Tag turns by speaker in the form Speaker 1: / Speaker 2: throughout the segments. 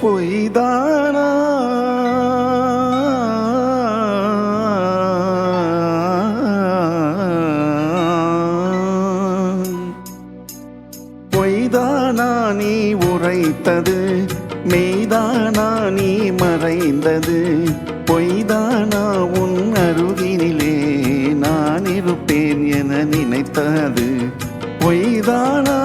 Speaker 1: பொய்தானா? பொய்தானா நீ உரைத்தது மெய்தானா நீ மறைந்தது பொய்தானா உன் அருகினிலே நான் இருப்பேன் என நினைத்தது பொய்தானா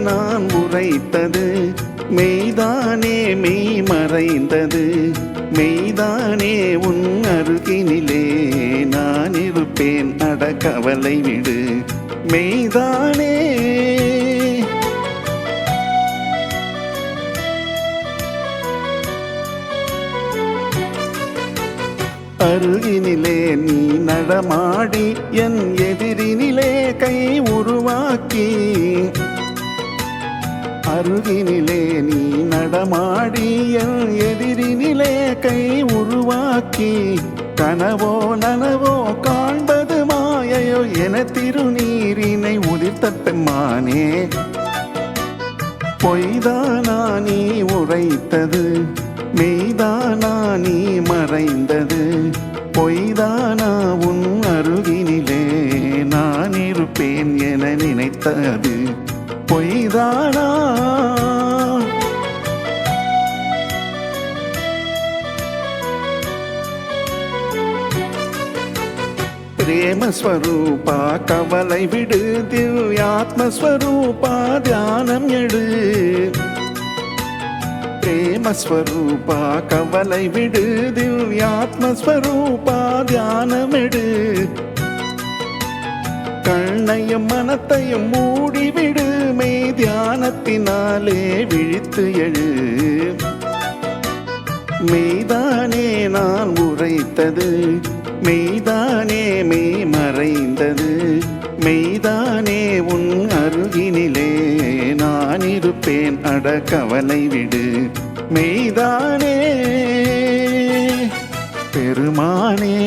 Speaker 1: நான் உரைத்தது. மெய்தானே மெய் மறைந்தது. மெய்தானே உன் அருகினிலே நான் இருப்பேன். அட கவலை விடு. மெய்தானே. அருகினிலே நீ நடமாடி என் எதிரினி பங்கினிலே நீ நடமாடி என் எதிரினிலே கை உருவாக்கி கனவோ நனவோ காண்பது மாயையோ என திருநீரினை உதிர்த்த பெம்மானே. பொய்தானா நீ உரைத்தது மெய்தானா நீ மறைந்தது பொய்தானா உன் அருகினிலே நான் இருப்பேன் என நினைத்தது. பொய்தானா? பிரேமஸ்வரூபா கவலை விடு திவ்யாத்மஸ்வரூபா தியானம் எடு. பிரேமஸ்வரூபா கவலை விடு திவ்யாத்மஸ்வரூபா தியானம் எடு. கண்ணையும் மனத்தையும் மூடிவிடு தியானத்தினாலே விழித்து எழு. மெய்தானே நான் உரைத்தது. மெய்தானே மெய் மறைந்தது. மெய்தானே உன் அருகினிலே நான் இருப்பேன். அட கவலை விடு. மெய்தானே பெருமானே